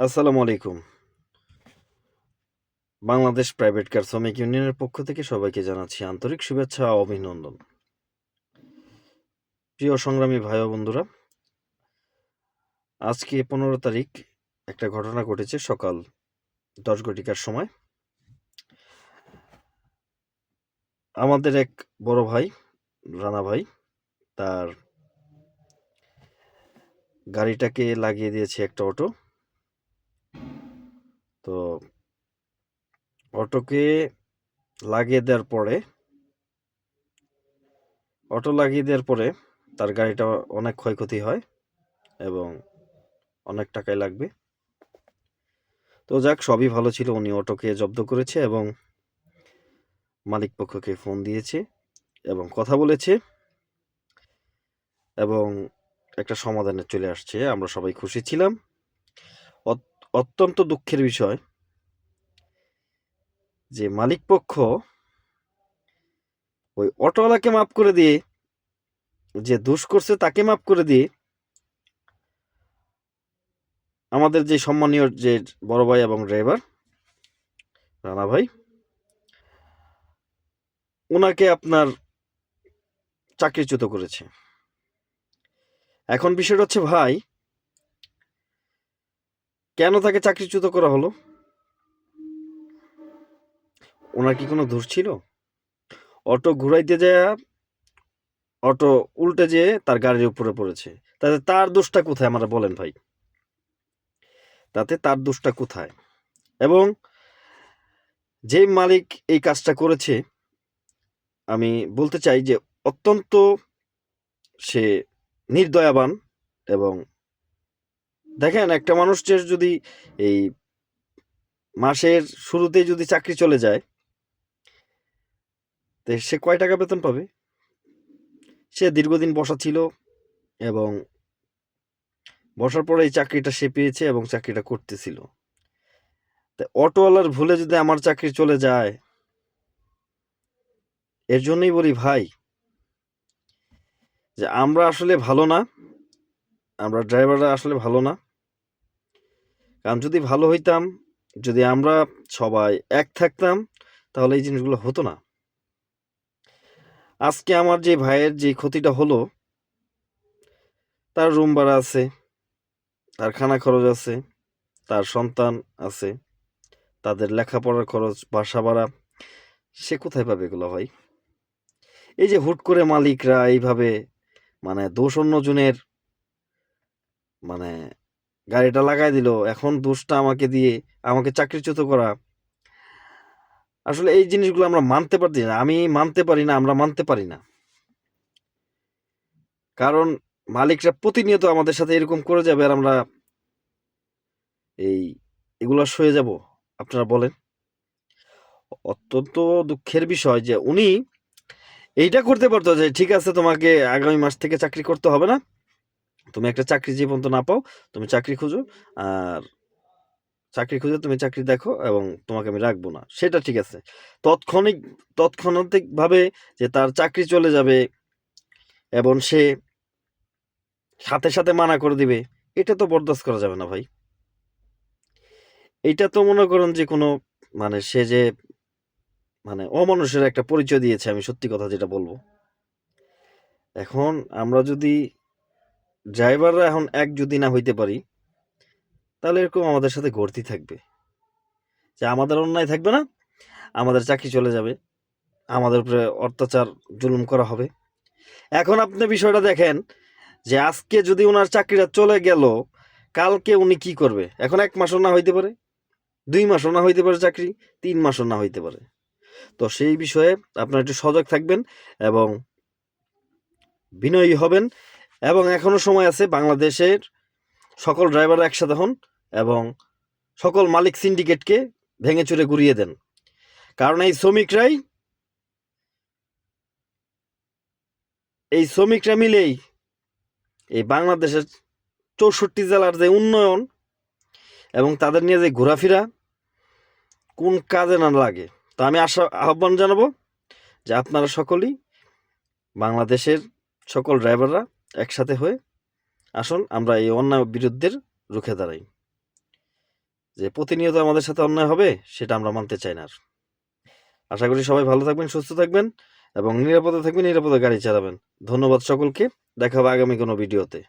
আসসালামু আলাইকুম। Bangladesh private car শ্রমিক ইউনিয়নের পক্ষ থেকে সবাইকে জানাচ্ছি আন্তরিক শুভেচ্ছা ও অভিনন্দন। প্রিয় সংগ্রামী ভাই বন্ধুরা, আজকে ১৫ তারিখ একটা ঘটনা ঘটেছে সকাল ১০ ঘটিকার সময়। আমাদের এক বড় ভাই, রানা ভাই, তার গাড়িটাকে লাগিয়ে দিয়েছে একটা অটো। তো অটোকে লাগিয়ে দেওয়ার পরে, অটো লাগিয়ে দেওয়ার পরে তার গাড়িটা অনেক ক্ষয়ক্ষতি হয় এবং অনেক টাকাই লাগবে। তো যাক, সবই ভালো ছিল। উনি অটোকে জব্দ করেছে এবং মালিক পক্ষকে ফোন দিয়েছে এবং কথা বলেছে এবং একটা সমাধানে চলে আসছে। আমরা সবাই খুশি ছিলাম। অত অত্যন্ত দুঃখের বিষয় যে মালিক পক্ষ ওই অটোওয়ালাকে মাফ করে দিয়ে, যে দোষ করছে তাকে মাফ করে দিয়ে আমাদের যে সম্মানীয় যে বড় ভাই এবং ড্রাইভার রানা ভাই, ওনাকে আপনার চাকরিচ্যুত করেছে। এখন বিষয়টা হচ্ছে ভাই কেন তাকে চাকরিচ্যুত করা হলো? ওনার কি কোনো দোষ ছিল? অটো ঘুরাইতে যায়া, অটো উল্টে যেয়ে তার গাড়ির উপরে পড়েছে। তাতে তার দোষটা কোথায় আমরা বলেন ভাই? তাতে তার দোষটা কোথায়? এবং যেই মালিক এই কাজটা করেছে, আমি বলতে চাই যে অত্যন্ত সে নির্দয়াবান এবং দেখেন, একটা মানুষের যদি এই মাসের শুরুতেই যদি চাকরি চলে যায়, তে সে কয় টাকা বেতন পাবে? সে দীর্ঘদিন বসা ছিল এবং বসার পরে এই চাকরিটা সে পেয়েছে এবং চাকরিটা করতেছিল। তা অটোওয়ালার ভুলে যদি আমার চাকরি চলে যায়, এর জন্যই বলি ভাই যে আমরা আসলে ভালো না। আমরা ড্রাইভাররা আসলে ভালো না। কারণ যদি ভালো হইতাম, যদি আমরা সবাই এক থাকতাম তাহলে এই জিনিসগুলো হতো না। আজকে আমার যে ভাইয়ের যে ক্ষতিটা হলো তার রুম ভাড়া আছে, তার খানা খরচ আছে, তার সন্তান আছে, তাদের লেখাপড়ার খরচ, বাসা ভাড়া সে কোথায় পাবে এগুলো ভাই? এই যে হুট করে মালিকরা এইভাবে মানে দোষ অন্যজনের মানে গাড়িটা লাগাই দিল। এখন দোষটা আমাকে দিয়ে আমাকে চাকরিচ্যুত করা। আসলে এই জিনিসগুলো আমরা মানতে পারছি না। আমি মানতে পারি না, আমরা মানতে পারি না। কারণ মালিকরা প্রতিনিয়ত আমাদের সাথে এরকম করে যাবে আর আমরা এই এগুলা সয়ে যাব? আপনারা বলেন? অত্যন্ত দুঃখের বিষয় যে উনি এইটা করতে পারতো যে ঠিক আছে তোমাকে আগামী মাস থেকে চাকরি করতে হবে না। তুমি একটা চাকরি যে পর্যন্ত না পাও তুমি চাকরি খুঁজো। আর চাকরি খুঁজে তুমি চাকরি দেখো এবং তোমাকে আমি রাখব না। সেটা ঠিক আছে। তৎক্ষণিক তৎক্ষণাতিকভাবে যে তার চাকরি চলে যাবে এবং সে সাথে, সাথে মানা করে দিবে এটা তো বরদাস্ত করা যাবে না ভাই। এটা তো মনে করেন যে কোনো মানে সে যে মানে অমানুষের একটা পরিচয় দিয়েছে আমি সত্যি কথা যেটা বলব এখন আমরা যদি ড্রাইভাররা এখন এক যদি না হইতে পারি তাহলে এরকম আমাদের সাথে ঘটতেই থাকবে। যে আমাদের অন্যায় থাকবে না, আমাদের চাকরি চলে যাবে। আমাদের উপরে অত্যাচার জুলুম করা হবে। এখন আপনি বিষয়টা দেখেন যে আজকে যদি ওনার চাকরিটা চলে গেল, কালকে উনি কি করবে? এখন এক মাসও না হইতে পারে, দুই মাসও না হইতে পারে চাকরি, তিন মাসও না হইতে পারে। তো সেই বিষয়ে আপনারা একটু সজাগ থাকবেন এবং বিনয়ী হবেন এবং এখনও সময় আছে বাংলাদেশের সকল ড্রাইভাররা একসাথে হন এবং সকল মালিক সিন্ডিকেটকে ভেঙে চুরে ঘুরিয়ে দেন। কারণ এই শ্রমিকরাই এই শ্রমিকরা মিলেই এই বাংলাদেশের ৬৪ জেলার যে উন্নয়ন এবং তাদের নিয়ে যে ঘোরাফেরা কোন কাজে না লাগে। তো আমি আশা, আহ্বান জানাব যে আপনারা সকলেই বাংলাদেশের সকল ড্রাইভাররা একসাথে হয়ে আসুন আমরা এই অন্যায় বিরুদ্ধের রুখে দাঁড়াই। যে প্রতিনিয়ত আমাদের সাথে অন্যায় হবে, সেটা আমরা মানতে চাই না আশা করি সবাই ভালো থাকবেন, সুস্থ থাকবেন এবং নিরাপদে থাকবেন, নিরাপদে গাড়ি চালাবেন। ধন্যবাদ সকলকে, দেখা হবে আগামী কোনো ভিডিওতে।